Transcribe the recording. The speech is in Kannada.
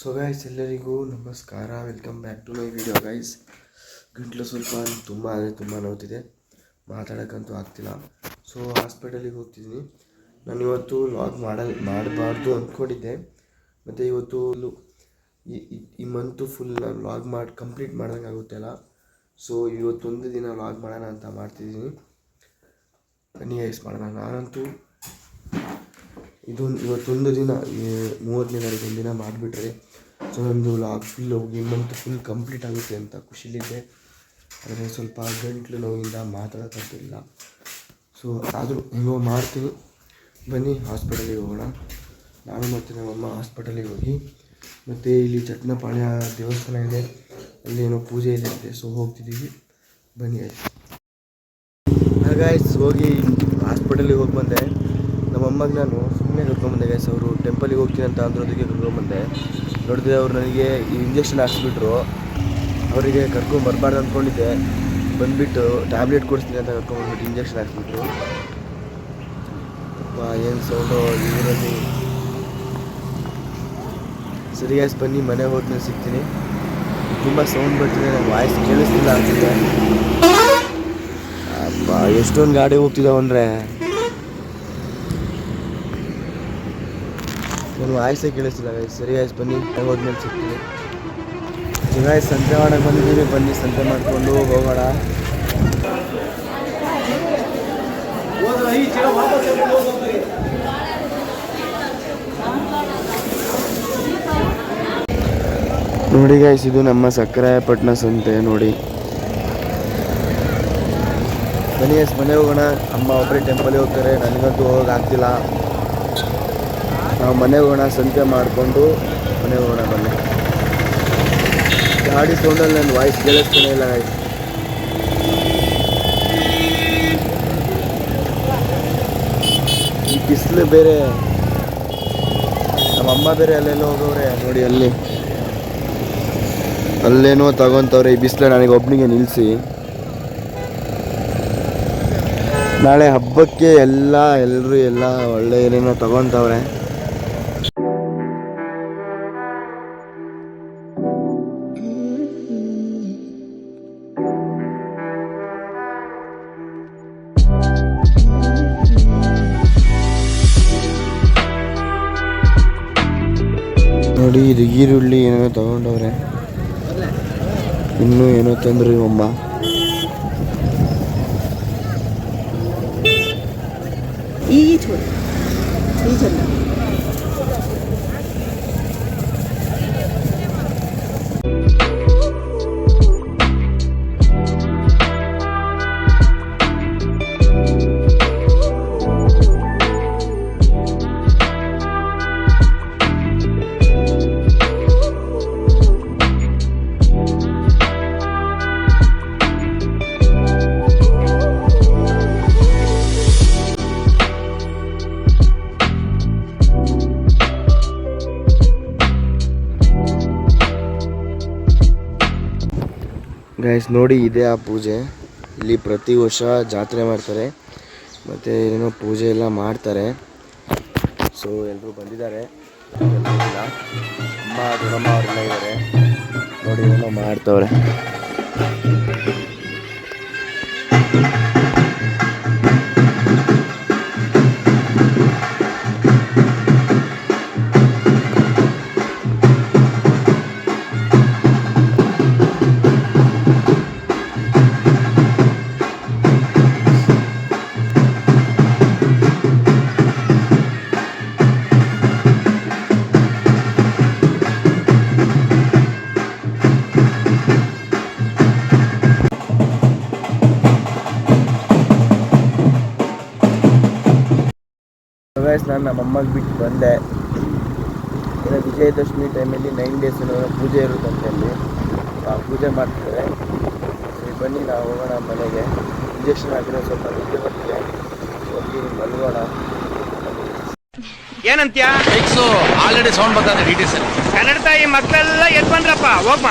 ಸೊ ಗೈಸ್ ಎಲ್ಲರಿಗೂ ನಮಸ್ಕಾರ. Welcome back to my video guys ಗಂಟ್ಲು ಸ್ವಲ್ಪ ತುಂಬ ಅಂದರೆ ತುಂಬ ನೋತಿದೆ ಮಾತಾಡೋಕ್ಕಂತೂ ಆಗ್ತಿಲ್ಲ. ಸೊ ಹಾಸ್ಪಿಟಲಿಗೆ ಹೋಗ್ತಿದ್ದೀನಿ ನಾನು ಇವತ್ತು ಲಾಗ್ ಮಾಡಲ್, ಮಾಡಬಾರ್ದು ಅಂದ್ಕೊಂಡಿದ್ದೆ ಮತ್ತು ಇವತ್ತು ಈ, ಈ- ಮಂತು ಫುಲ್ ನಾನು ಲಾಗ್ ಮಾಡಿ ಕಂಪ್ಲೀಟ್ ಮಾಡ್ದಂಗೆ ಆಗುತ್ತಲ್ಲ ಸೊ ಇವತ್ತೊಂದು ದಿನ ಲಾಗ್ ಮಾಡೋಣ ಅಂತ ಮಾಡ್ತಿದ್ದೀನಿ ಬನ್ನಿ ಮಾಡೋಣ. ನಾನಂತೂ ಇದೊಂದು, ಇವತ್ತೊಂದು ದಿನ ಮೂವತ್ತನೇ ತಾರೀಕು ಒಂದು ದಿನ ಮಾಡಿಬಿಟ್ರೆ ಸೊ ನಮ್ಮದು ಲಾಗ್ ಫುಲ್ ಹೋಗಿ ಮಂತ್ ಫುಲ್ ಕಂಪ್ಲೀಟ್ ಆಗುತ್ತೆ ಅಂತ ಖುಷಿಲಿದ್ದೆ. ಆದರೆ ಸ್ವಲ್ಪ ಗಂಟ್ಲು ನೋವಿಂದ ಮಾತಾಡೋಕ್ಕಾಗ್ತಿಲ್ಲ ಸೊ ಆದರೂ ನೀವು ಮಾಡ್ತೀವಿ. ಬನ್ನಿ ಹಾಸ್ಪಿಟಲಿಗೆ ಹೋಗೋಣ. ನಾನು ಮತ್ತು ನಮ್ಮಮ್ಮ ಹಾಸ್ಪಿಟಲಿಗೆ ಹೋಗಿ, ಮತ್ತು ಇಲ್ಲಿ ಚಟ್ನಪಾಳ್ಯ ದೇವಸ್ಥಾನ ಇದೆ. ಅಲ್ಲಿ ಏನೋ ಪೂಜೆ ಇದೆ ಅಂತೆ ಸೊ, ಹೋಗ್ತಿದ್ದೀವಿ. ಬನ್ನಿ ಆಯ್ತು. ಗಾಯ್ಸ್ ಹೋಗಿ ಹಾಸ್ಪಿಟಲಿಗೆ ಹೋಗಿ ಬಂದೆ. ನಮ್ಮ ಅಮ್ಮಗೆ ನಾನು ಸುಮ್ಮನೆ ಕರ್ಕೊಂಬಂದೆ ಗಾಯ್ಸ್ ಅವರು. ಟೆಂಪಲಿಗೆ ಹೋಗ್ತೀನಿ ಅಂತ ಅಂದ್ರೋದಕ್ಕೆ ಕರ್ಕೊಂಬಂದೆ ನೋಡಿದ್ರೆ ಅವ್ರು ನನಗೆ ಈ ಇಂಜೆಕ್ಷನ್ ಹಾಕ್ಸ್ಬಿಟ್ರು. ಅವರಿಗೆ ಕರ್ಕೊಂಡು ಬರಬಾರ್ದು ಅಂದ್ಕೊಂಡಿದ್ದೆ. ಬಂದುಬಿಟ್ಟು ಟ್ಯಾಬ್ಲೆಟ್ ಕೊಡಿಸ್ತೀನಿ ಅಂತ ಕರ್ಕೊಂಡ್ಬಿಟ್ಟು ಇಂಜೆಕ್ಷನ್ ಹಾಕ್ಬಿಟ್ಟು ಏನು ಸೌಂಡು ಇದರಲ್ಲಿ ಸರಿಯಾಗಿ ಬನ್ನಿ ಮನೆಗೆ ಹೋದ್ಮೇಲೆ ಸಿಗ್ತೀನಿ. ತುಂಬ ಸೌಂಡ್ ಬರ್ತಿದೆ ನಾನು ವಾಯ್ಸ್ ಕೇಳಿಸ್ತಿಲ್ಲ ಅನ್ಸುತ್ತೆ. ಅಪ್ಪ, ಎಷ್ಟೊಂದು ಗಾಡಿ ಹೋಗ್ತಿದ್ದಾವೆ ಅಂದರೆ. ನಾನು ವಾಯ್ಸೇ ಕೇಳಿಸ್ತಿಲ್ಲ ಸರಿಯಾಗಿ ಬನ್ನಿ, ಮನೆ ಹೋದ್ಮೇಲೆ ಸಿಗ್ತೀನಿ. ಗಾಯ್ಸ್ ಸಂತೆ ಮಾಡಕ್ಕೆ ಬಂದಿದ್ದೀವಿ. ಬನ್ನಿ, ಸಂತೆ ಮಾಡಿಕೊಂಡು ಹೋಗೋಣ. ನೋಡಿ ಗಾಯ್ಸ್ ಇದು ನಮ್ಮ ಸಕ್ಕರಾಯಪಟ್ಟಣ ಸಂತೆ, ನೋಡಿ. ಬನ್ನಿ ಎಸ್ ಮನೆ ಹೋಗೋಣ. ಅಮ್ಮ ಒಬ್ಬರೇ ಟೆಂಪಲ್ಗೆ ಹೋಗ್ತಾರೆ. ನನಗಂತೂ ಹೋಗೋಕ್ಕಾಗ್ತಿಲ್ಲ ನಾವು ಮನೆಗೆ ಹೋಗೋಣ, ಸಂತೆ ಮಾಡಿಕೊಂಡು ಮನೆಗೆ ಹೋಗೋಣ ಬನ್ನಿ. ಗಾಡಿ ಸೌಂಡಲ್ಲಿ ನನ್ನ ವಾಯ್ಸ್ ಕೇಳಿಸ್ತಾನೆ ಇಲ್ಲ. ಈ ಬಿಸಿಲು ಬೇರೆ. ನಮ್ಮ ಅಮ್ಮ ಬೇರೆ ಅಲ್ಲೆಲ್ಲ ಹೋಗವ್ರೆ ನೋಡಿ ಅಲ್ಲಿ. ಅಲ್ಲೇನೋ ತಗೊಂತವ್ರೆ, ಈ ಬಿಸಿಲು ನನಗೆ ಒಬ್ಬನಿಗೆ ನಿಲ್ಲಿಸಿ ನಾಳೆ ಹಬ್ಬಕ್ಕೆ ಎಲ್ಲ ಎಲ್ಲರೂ ಎಲ್ಲ ಒಳ್ಳೆ ಏನೇನೋ ತಗೊಂತವ್ರೆ. ನೋಡಿ ಇದು ಈರುಳ್ಳಿ ಏನೇನೋ ತಗೊಂಡವ್ರೆ. ಇನ್ನೂ ಏನೋ ತಂದ್ರಿ ಅಮ್ಮ 이 ಗೈಸ್ ನೋಡಿ ಇದೆ ಆ ಪೂಜೆ. ಇಲ್ಲಿ ಪ್ರತಿ ವರ್ಷ ಜಾತ್ರೆ ಮಾಡ್ತಾರೆ. ಮತ್ತು ಏನೋ ಪೂಜೆ ಎಲ್ಲ ಮಾಡ್ತಾರೆ. ಸೊ ಎಲ್ಲರೂ ಬಂದಿದ್ದಾರೆ. ಅಮ್ಮ ದೊಡ್ಡಮ್ಮ ನೋಡಿ, ಏನೋ ಮಾಡ್ತವ್ರೆ. ಗೈಸ್ ನಾನು ನಮ್ಮ ಅಮ್ಮಗೆ ಬಿಟ್ಟು ಬಂದೆ. ಇನ್ನು ವಿಜಯದಶಮಿ ಟೈಮಲ್ಲಿ ನೈನ್ ಡೇಸ್ ಪೂಜೆ ಇರುತ್ತಂತೆ ಅಲ್ಲಿ. ಆ ಪೂಜೆ ಮಾಡ್ತಾರೆ. ಸರಿ ಬನ್ನಿ ನಾವು ಹೋಗೋಣ ಮನೆಗೆ. ಇಂಜೆಕ್ಷನ್ ಆಗಿರೋ ಸ್ವಲ್ಪ ನಿದ್ದೆ ಬರ್ತಿದೆ. ಹೋಗಿ ಮಲ್ಗೋಣ. ಏನಂತ್ಯ? ಆಲ್ರೆಡಿ ಸೌಂಡ್ ಬರ್ತಾರೆ ಡಿ ಟಿ ಸರ್ ಕನ್ನಡ ತಾಯಿ ಮಕ್ಕಳೆಲ್ಲ ಎದ್ ಬಂದ್ರಪ್ಪ ಹೋಗ್ಮ